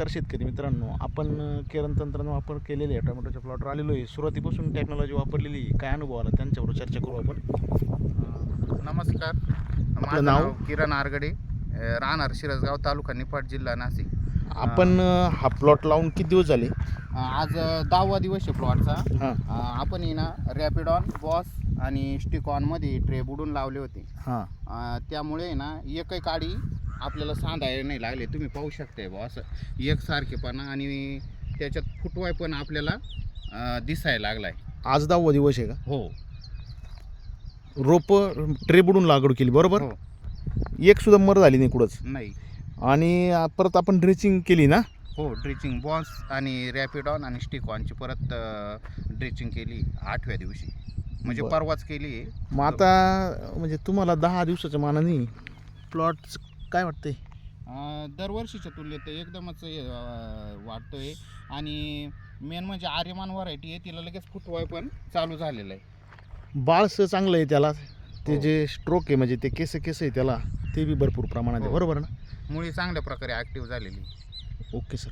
नमस्कार शेतकरी मित्रांनो. आपण अ, केरन तंत्रानं वापर केलेले आहे. टोमॅटोच्या प्लॉटवर आलेलो आहे. सुरुवातीपासून टेक्नॉलॉजी वापरलेली आहे. काय अनुभव आला त्यांच्याबरोबर चर्चा करू आपण? नमस्कार. माझं नाव? किरण आरगडे. राहणार शिरसगाव तालुका निफाड जिल्हा नाशिक. आपण हा प्लॉट लावून किती दिवस झाले? आज दहावा दिवस आहे प्लॉटचा आपण आहे ना रॅपिडॉन बॉस आणि स्टिकॉनमध्ये ट्रे बुडून लावले होते. हां. त्यामुळे ना एकही काडी आपल्याला सांधायला नाही लागले. तुम्ही पाहू शकताय बॉ असं एकसारखेपणा आणि त्याच्यात फुटवाय पण आपल्याला दिसायला लागलाय. आज दहावा दिवस आहे का? हो. रोप ट्रे बुडून लागवड केली बरोबर? हो. एक सुद्धा मर झाली नाही कुठंच. नाही. आणि परत आपण ड्रेचिंग केली ना? हो ड्रिचिंग बॉन्स आणि रॅपिडॉन आणि स्टिकॉनची परत ड्रिचिंग केली आठव्या दिवशी. म्हणजे. परवाच केली. मग आता म्हणजे तुम्हाला दहा दिवसाच्या मानाने प्लॉट काय वाटतंय? अं, दरवर्षीच्या तुलनेत एकदमच अं, वाढतोय. आणि मेन म्हणजे आर्यमान व्हरायटी आहे तिला लगेच फुटवाय पण चालू झालेलं आहे. बाळसं चांगलं आहे त्याला. ते हो. जे स्ट्रोक आहे म्हणजे ते केस केस आहे त्याला ते बी भरपूर प्रमाणात आहे. हो. बरोबर ना? मुळी चांगल्या प्रकारे ॲक्टिव्ह झालेली आहे. Okay sir